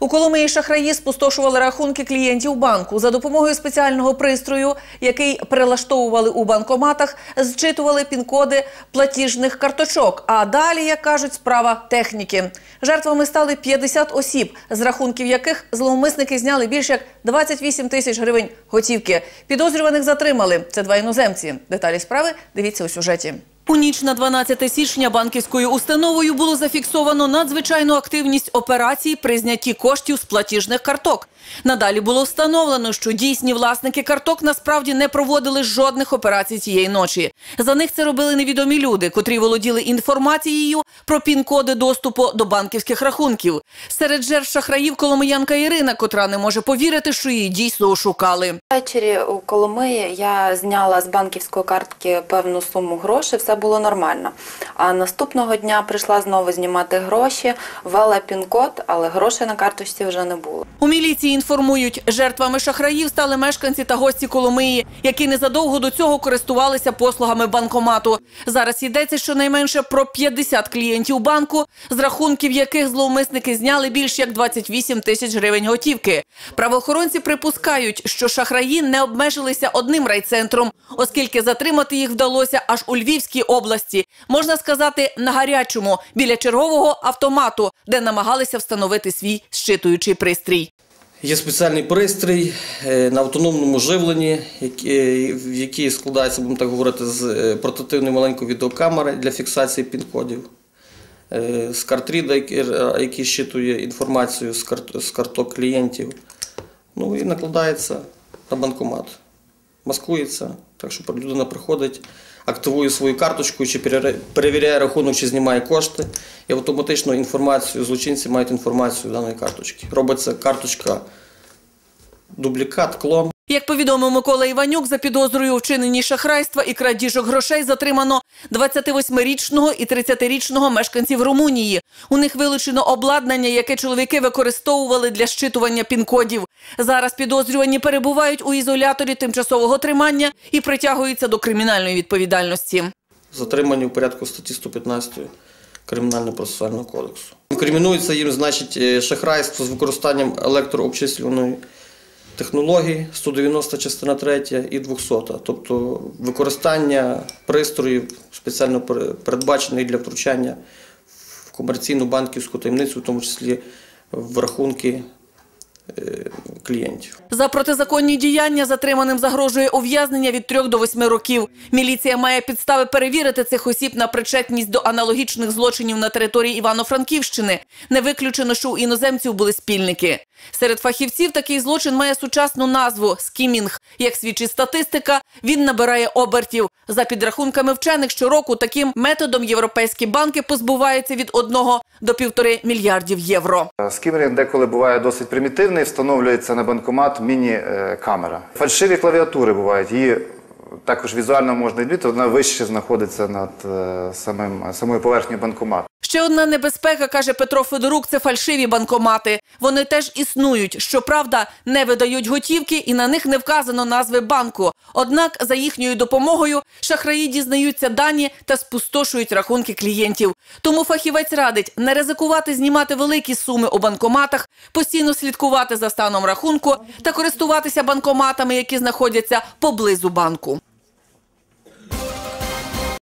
У Коломиї шахраї спустошували рахунки клієнтів банку за допомогою спеціального пристрою, який перелаштовували у банкоматах, зчитували пін-коди платіжних карточок. А далі, як кажуть, справа техніки. Жертвами стали 50 осіб, з рахунків яких зловмисники зняли більше як 28 тисяч гривень готівки. Підозрюваних затримали. Це два іноземці. Деталі справи дивіться у сюжеті. У ніч на 12 січня банківською установою було зафіксовано надзвичайну активність операцій при знятті коштів з платіжних карток. Надалі було встановлено, що дійсні власники карток насправді не проводили жодних операцій цієї ночі. За них це робили невідомі люди, котрі володіли інформацією про пін-коди доступу до банківських рахунків. Серед жертв шахраїв коломиянка Ірина, котра не може повірити, що її дійсно ошукали. Ввечері у Коломиї я зняла з банківської картки певну суму грошей, все було нормально. А наступного дня прийшла знову знімати гроші, ввела пін-код, але грошей на карточці вже не було. У міліції інформують, жертвами шахраїв стали мешканці та гості Коломиї, які незадовго до цього користувалися послугами банкомату. Зараз йдеться щонайменше про 50 клієнтів банку, з рахунків яких зловмисники зняли більш як 28 тисяч гривень готівки. Правоохоронці припускають, що шахраї не обмежилися одним райцентром, оскільки затримати їх вдалося аж у Львівській області. Можна сказати, на гарячому, біля чергового автомату, де намагалися встановити свій щитуючий пристрій. Є спеціальний пристрій е, на автономному живленні, в який складається, будемо так говорити, з е, портативної маленької відеокамери для фіксації пін-кодів, е, з картріда, який, е, щитує інформацію з карток клієнтів. Ну і накладається на банкомат. Маскується, так що людина приходить, активує свою карточку, чи перевіряє- рахунок, чи знімає кошти, і автоматично інформацію, злочинці мають інформацію даної карточки. Робиться карточка, дублікат, клон. Як повідомив Микола Іванюк, за підозрою у вчиненні шахрайства і крадіжок грошей затримано 28-річного і 30-річного мешканців Румунії. У них вилучено обладнання, яке чоловіки використовували для щитування пін-кодів. Зараз підозрювані перебувають у ізоляторі тимчасового тримання і притягуються до кримінальної відповідальності. затримані в порядку статті 115 Кримінального процесуального кодексу. Інкримінується їм, значить, е, шахрайство з використанням електрообчислюваної технології 190 частина 3 і 200, тобто використання пристроїв спеціально пере- передбачених для втручання в комерційну банківську таємницю, в тому числі в рахунки е, клієнтів. За протизаконні діяння затриманим загрожує ув'язнення від 3 до 8 років. Міліція має підстави перевірити цих осіб на причетність до аналогічних злочинів на території Івано-Франківщини. Не виключено, що у іноземців були спільники. Серед фахівців такий злочин має сучасну назву скімінг. Як свідчить статистика, він набирає обертів. За підрахунками вчених, щороку таким методом європейські банки позбуваються від 1 до півтори мільярдів євро. Скімерінг деколи буває досить примітивний, встановлюється на банкомат міні-камера. Фальшиві клавіатури бувають, її також візуально можна відмітити, вона вище знаходиться над е, самим, самою поверхнею банкомату. Ще одна небезпека, каже Петро Федорук, це фальшиві банкомати. Вони теж існують. Щоправда, не видають готівки і на них не вказано назви банку. Однак за їхньою допомогою шахраї дізнаються дані та спустошують рахунки клієнтів. Тому фахівець радить не ризикувати знімати великі суми у банкоматах, постійно слідкувати за станом рахунку та користуватися банкоматами, які знаходяться поблизу банку.